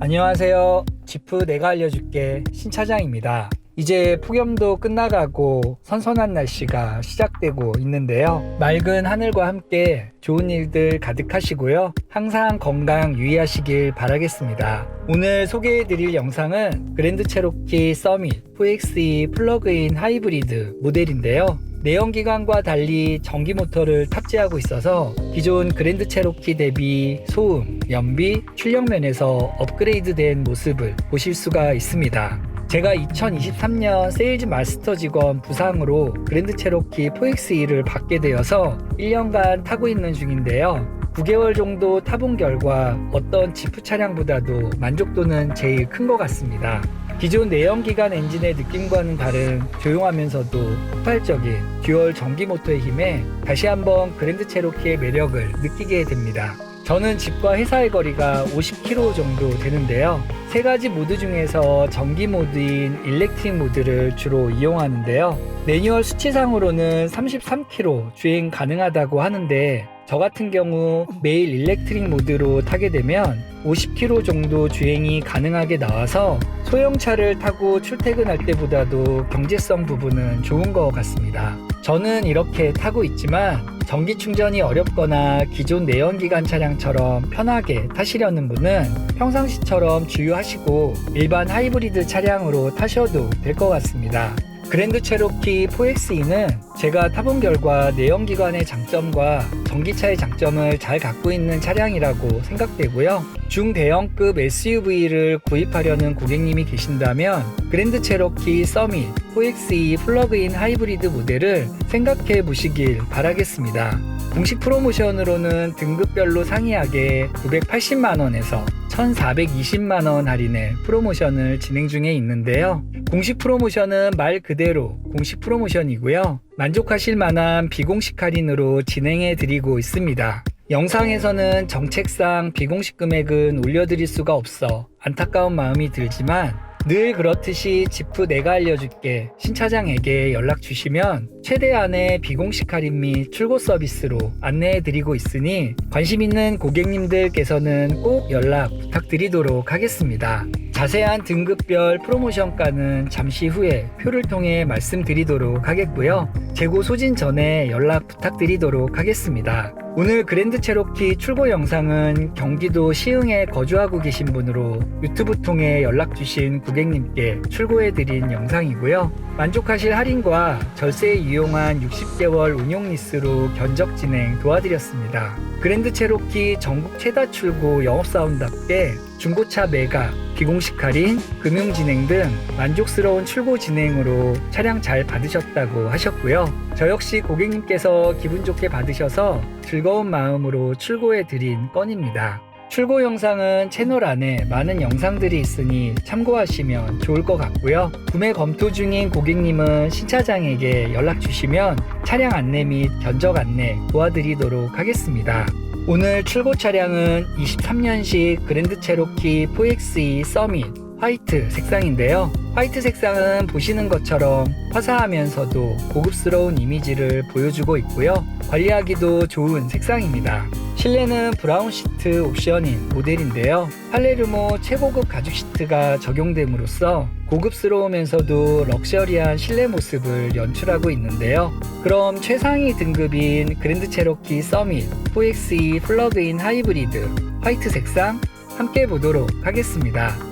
안녕하세요. 지프 내가 알려줄게 신차장입니다. 이제 폭염도 끝나가고 선선한 날씨가 시작되고 있는데요. 맑은 하늘과 함께 좋은 일들 가득하시고요. 항상 건강 유의하시길 바라겠습니다. 오늘 소개해드릴 영상은 그랜드 체로키 서밋 4XE 플러그인 하이브리드 모델인데요. 내연기관과 달리 전기 모터를 탑재하고 있어서 기존 그랜드 체로키 대비 소음, 연비, 출력 면에서 업그레이드된 모습을 보실 수가 있습니다. 제가 2023년 세일즈 마스터 직원 부상으로 그랜드 체로키 4XE를 받게 되어서 1년간 타고 있는 중인데요. 9개월 정도 타본 결과 어떤 지프 차량보다도 만족도는 제일 큰 것 같습니다. 기존 내연기관 엔진의 느낌과는 다른 조용하면서도 폭발적인 듀얼 전기 모터의 힘에 다시 한번 그랜드 체로키의 매력을 느끼게 됩니다. 저는 집과 회사의 거리가 50km 정도 되는데요. 세 가지 모드 중에서 전기 모드인 일렉트릭 모드를 주로 이용하는데요. 매뉴얼 수치상으로는 33km 주행 가능하다고 하는데 저 같은 경우 매일 일렉트릭 모드로 타게 되면 50km 정도 주행이 가능하게 나와서 소형차를 타고 출퇴근할 때보다도 경제성 부분은 좋은 것 같습니다. 저는 이렇게 타고 있지만 전기 충전이 어렵거나 기존 내연기관 차량처럼 편하게 타시려는 분은 평상시처럼 주유하시고 일반 하이브리드 차량으로 타셔도 될 것 같습니다. 그랜드 체로키 4XE는 제가 타본 결과 내연기관의 장점과 전기차의 장점을 잘 갖고 있는 차량이라고 생각되고요. 중대형급 SUV를 구입하려는 고객님이 계신다면 그랜드 체로키 서밋 4XE 플러그인 하이브리드 모델을 생각해 보시길 바라겠습니다. 공식 프로모션으로는 등급별로 상이하게 980만원에서 1420만원 할인의 프로모션을 진행 중에 있는데요. 공식 프로모션은 말 그대로 공식 프로모션이고요. 만족하실 만한 비공식 할인으로 진행해 드리고 있습니다. 영상에서는 정책상 비공식 금액은 올려드릴 수가 없어 안타까운 마음이 들지만 늘 그렇듯이 지프 내가 알려줄게 신차장에게 연락 주시면 최대한의 비공식 할인 및 출고 서비스로 안내해 드리고 있으니 관심 있는 고객님들께서는 꼭 연락 부탁드리도록 하겠습니다. 자세한 등급별 프로모션가는 잠시 후에 표를 통해 말씀드리도록 하겠고요. 재고 소진 전에 연락 부탁드리도록 하겠습니다. 오늘 그랜드 체로키 출고 영상은 경기도 시흥에 거주하고 계신 분으로 유튜브 통해 연락 주신 고객님께 출고해 드린 영상이고요. 만족하실 할인과 절세에 이용한 60개월 운용 리스로 견적 진행 도와드렸습니다. 그랜드 체로키 전국 최다 출고 영업사원답게 중고차 매각, 비공식 할인, 금융 진행 등 만족스러운 출고 진행으로 차량 잘 받으셨다고 하셨고요. 저 역시 고객님께서 기분 좋게 받으셔서 즐거운 마음으로 출고해 드린 건입니다. 출고 영상은 채널 안에 많은 영상들이 있으니 참고하시면 좋을 것 같고요. 구매 검토 중인 고객님은 신차장에게 연락 주시면 차량 안내 및 견적 안내 도와드리도록 하겠습니다. 오늘 출고 차량은 23년식 그랜드 체로키 4XE 서밋 화이트 색상인데요. 화이트 색상은 보시는 것처럼 화사하면서도 고급스러운 이미지를 보여주고 있고요. 관리하기도 좋은 색상입니다. 실내는 브라운 시트 옵션인 모델인데요. 팔레르모 최고급 가죽 시트가 적용됨으로써 고급스러우면서도 럭셔리한 실내 모습을 연출하고 있는데요. 그럼 최상위 등급인 그랜드 체로키 서밋 4XE 플러그인 하이브리드 화이트 색상 함께 보도록 하겠습니다.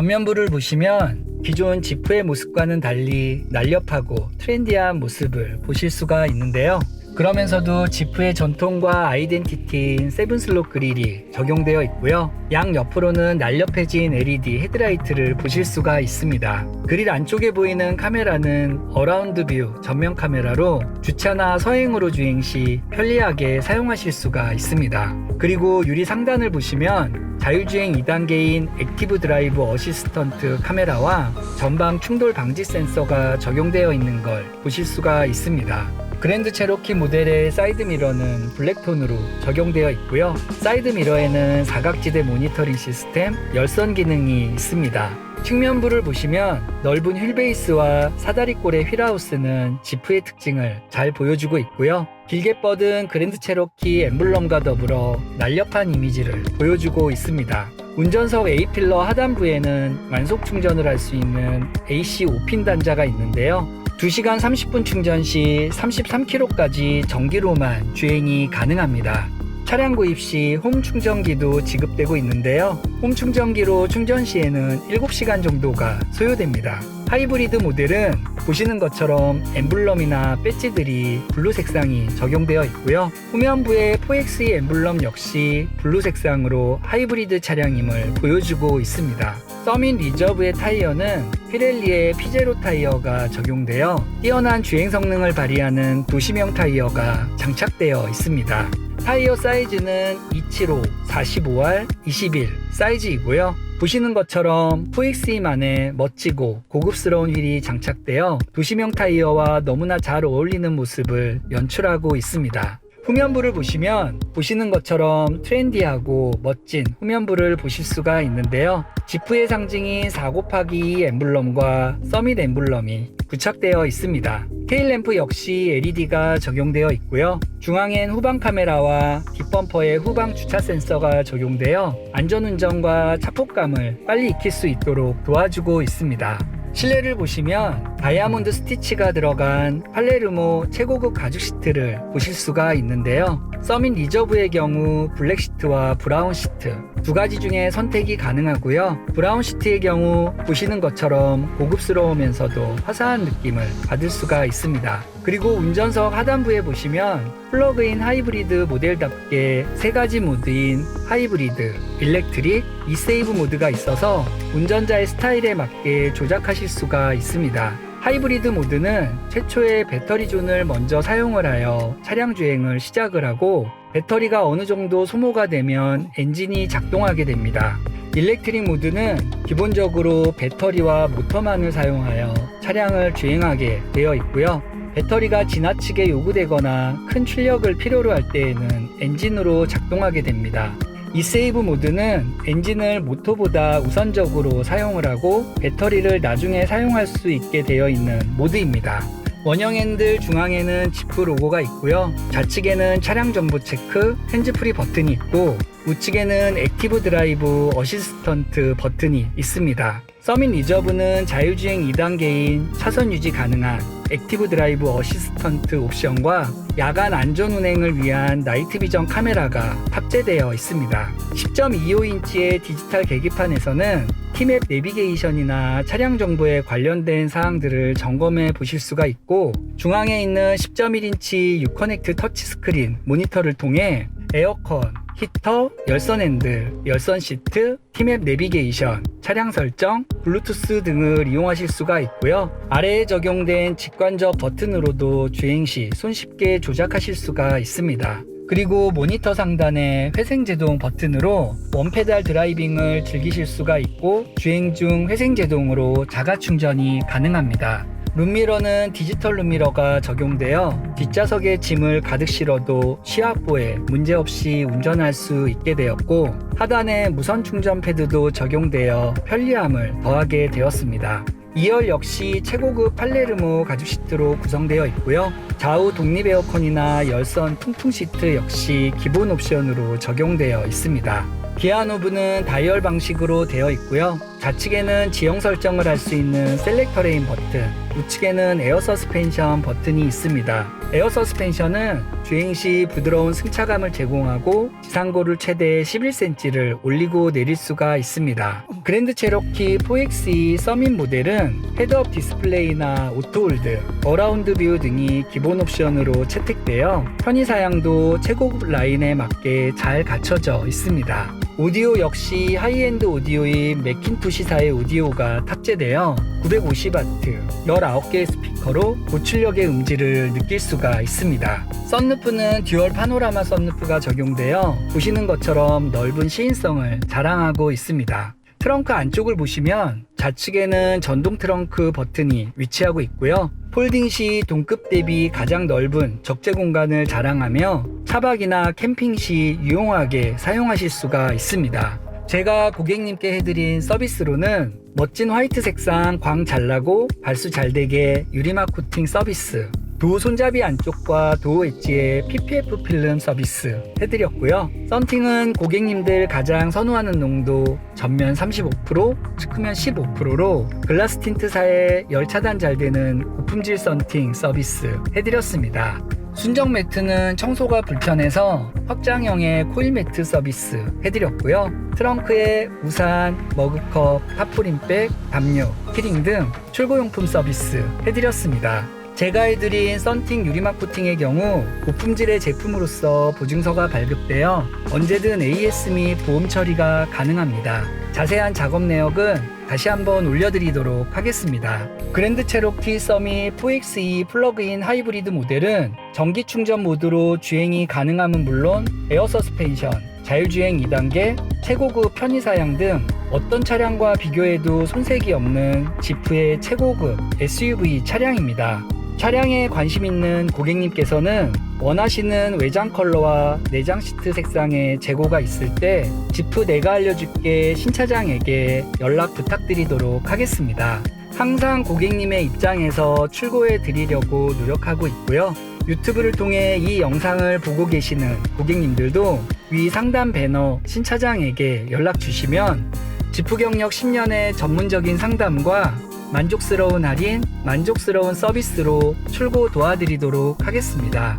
전면부를 보시면 기존 지프의 모습과는 달리 날렵하고 트렌디한 모습을 보실 수가 있는데요. 그러면서도 지프의 전통과 아이덴티티인 세븐슬롯 그릴이 적용되어 있고요. 양 옆으로는 날렵해진 LED 헤드라이트를 보실 수가 있습니다. 그릴 안쪽에 보이는 카메라는 어라운드 뷰 전면 카메라로 주차나 서행으로 주행 시 편리하게 사용하실 수가 있습니다. 그리고 유리 상단을 보시면 자율주행 2단계인 액티브 드라이브 어시스턴트 카메라와 전방 충돌 방지 센서가 적용되어 있는 걸 보실 수가 있습니다. 그랜드 체로키 모델의 사이드 미러는 블랙톤으로 적용되어 있고요. 사이드 미러에는 사각지대 모니터링 시스템, 열선 기능이 있습니다. 측면부를 보시면 넓은 휠베이스와 사다리꼴의 휠하우스는 지프의 특징을 잘 보여주고 있고요. 길게 뻗은 그랜드 체로키 엠블럼과 더불어 날렵한 이미지를 보여주고 있습니다. 운전석 A필러 하단부에는 만속 충전을 할 수 있는 AC 5핀 단자가 있는데요. 2시간 30분 충전 시 33km까지 전기로만 주행이 가능합니다. 차량 구입 시 홈 충전기도 지급되고 있는데요. 홈 충전기로 충전 시에는 7시간 정도가 소요됩니다. 하이브리드 모델은 보시는 것처럼 엠블럼이나 배지들이 블루 색상이 적용되어 있고요. 후면부의 4X 엠블럼 역시 블루 색상으로 하이브리드 차량임을 보여주고 있습니다. 서민 리저브의 타이어는 피렐리의 피제로 타이어가 적용되어 뛰어난 주행 성능을 발휘하는 도시명 타이어가 장착되어 있습니다. 타이어 사이즈는 275, 45R, 21 사이즈이고요. 보시는 것처럼 4XE만의 멋지고 고급스러운 휠이 장착되어 도시명 타이어와 너무나 잘 어울리는 모습을 연출하고 있습니다. 후면부를 보시면 보시는 것처럼 트렌디하고 멋진 후면부를 보실 수가 있는데요. 지프의 상징인 4 곱하기 2 엠블럼과 서밋 엠블럼이 부착되어 있습니다. 테일 램프 역시 LED가 적용되어 있고요. 중앙엔 후방 카메라와 뒷범퍼에 후방 주차 센서가 적용되어 안전운전과 차폭감을 빨리 익힐 수 있도록 도와주고 있습니다. 실내를 보시면 다이아몬드 스티치가 들어간 팔레르모 최고급 가죽 시트를 보실 수가 있는데요. 서민 리저브의 경우 블랙 시트와 브라운 시트 두 가지 중에 선택이 가능하고요. 브라운 시트의 경우 보시는 것처럼 고급스러우면서도 화사한 느낌을 받을 수가 있습니다. 그리고 운전석 하단부에 보시면 플러그인 하이브리드 모델답게 세 가지 모드인 하이브리드, 일렉트릭, 이세이브 모드가 있어서 운전자의 스타일에 맞게 조작하실 수가 있습니다. 하이브리드 모드는 최초의 배터리 존을 먼저 사용을 하여 차량 주행을 시작을 하고 배터리가 어느 정도 소모가 되면 엔진이 작동하게 됩니다. 일렉트릭 모드는 기본적으로 배터리와 모터만을 사용하여 차량을 주행하게 되어 있고요. 배터리가 지나치게 요구되거나 큰 출력을 필요로 할 때에는 엔진으로 작동하게 됩니다. 이 세이브 모드는 엔진을 모터보다 우선적으로 사용을 하고 배터리를 나중에 사용할 수 있게 되어 있는 모드입니다. 원형 핸들 중앙에는 지프 로고가 있고요. 좌측에는 차량 정보 체크, 핸즈프리 버튼이 있고 우측에는 액티브 드라이브 어시스턴트 버튼이 있습니다. 서민 리저브는 자율주행 2단계인 차선 유지 가능한 액티브 드라이브 어시스턴트 옵션과 야간 안전 운행을 위한 나이트 비전 카메라가 탑재되어 있습니다. 10.25인치의 디지털 계기판에서는 티맵 내비게이션이나 차량 정보에 관련된 사항들을 점검해 보실 수가 있고 중앙에 있는 10.1인치 유커넥트 터치스크린 모니터를 통해 에어컨, 히터, 열선 핸들, 열선 시트, 티맵 내비게이션, 차량 설정, 블루투스 등을 이용하실 수가 있고요. 아래에 적용된 직관적 버튼으로도 주행 시 손쉽게 조작하실 수가 있습니다. 그리고 모니터 상단에 회생 제동 버튼으로 원페달 드라이빙을 즐기실 수가 있고 주행 중 회생 제동으로 자가 충전이 가능합니다. 룸미러는 디지털 룸미러가 적용되어 뒷좌석에 짐을 가득 실어도 시야보에 문제없이 운전할 수 있게 되었고 하단에 무선 충전 패드도 적용되어 편리함을 더하게 되었습니다. 2열 역시 최고급 팔레르모 가죽 시트로 구성되어 있고요. 좌우 독립 에어컨이나 열선 통풍 시트 역시 기본 옵션으로 적용되어 있습니다. 기아 노브는 다이얼 방식으로 되어 있고요. 좌측에는 지형 설정을 할 수 있는 셀렉터 레인 버튼, 우측에는 에어 서스펜션 버튼이 있습니다. 에어 서스펜션은 주행 시 부드러운 승차감을 제공하고 지상고를 최대 11cm를 올리고 내릴 수가 있습니다. 그랜드 체로키 4XE 서민 모델은 헤드업 디스플레이나 오토홀드, 어라운드 뷰 등이 기본 옵션으로 채택되어 편의 사양도 최고급 라인에 맞게 잘 갖춰져 있습니다. 오디오 역시 하이엔드 오디오인 맥킨토시사의 오디오가 탑재되어 950W, 19개의 스피커로 고출력의 음질을 느낄 수가 있습니다. 썬루프는 듀얼 파노라마 썬루프가 적용되어 보시는 것처럼 넓은 시인성을 자랑하고 있습니다. 트렁크 안쪽을 보시면 좌측에는 전동 트렁크 버튼이 위치하고 있고요. 폴딩 시 동급 대비 가장 넓은 적재 공간을 자랑하며 차박이나 캠핑 시 유용하게 사용하실 수가 있습니다. 제가 고객님께 해드린 서비스로는 멋진 화이트 색상 광 잘 나고 발수 잘 되게 유리막 코팅 서비스 도어 손잡이 안쪽과 도어 엣지에 PPF 필름 서비스 해드렸고요. 썬팅은 고객님들 가장 선호하는 농도 전면 35%, 측면 15%로 글라스 틴트사의 열 차단 잘 되는 고품질 썬팅 서비스 해드렸습니다. 순정 매트는 청소가 불편해서 확장형의 코일 매트 서비스 해드렸고요. 트렁크에 우산, 머그컵, 타프린백, 담요, 키링 등 출고용품 서비스 해드렸습니다. 제가 해드린 썬팅 유리막 코팅의 경우 고품질의 제품으로서 보증서가 발급되어 언제든 AS 및 보험 처리가 가능합니다. 자세한 작업 내역은 다시 한번 올려드리도록 하겠습니다. 그랜드 체로키 서밋 4XE 플러그인 하이브리드 모델은 전기 충전 모드로 주행이 가능함은 물론 에어 서스펜션, 자율주행 2단계, 최고급 편의사양 등 어떤 차량과 비교해도 손색이 없는 지프의 최고급 SUV 차량입니다. 차량에 관심 있는 고객님께서는 원하시는 외장 컬러와 내장 시트 색상의 재고가 있을 때 지프 내가 알려줄게 신차장에게 연락 부탁드리도록 하겠습니다. 항상 고객님의 입장에서 출고해 드리려고 노력하고 있고요. 유튜브를 통해 이 영상을 보고 계시는 고객님들도 위 상단 배너 신차장에게 연락 주시면 지프 경력 10년의 전문적인 상담과 만족스러운 할인, 만족스러운 서비스로 출고 도와드리도록 하겠습니다.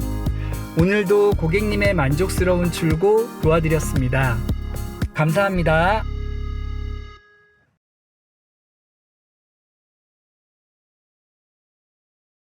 오늘도 고객님의 만족스러운 출고 도와드렸습니다. 감사합니다.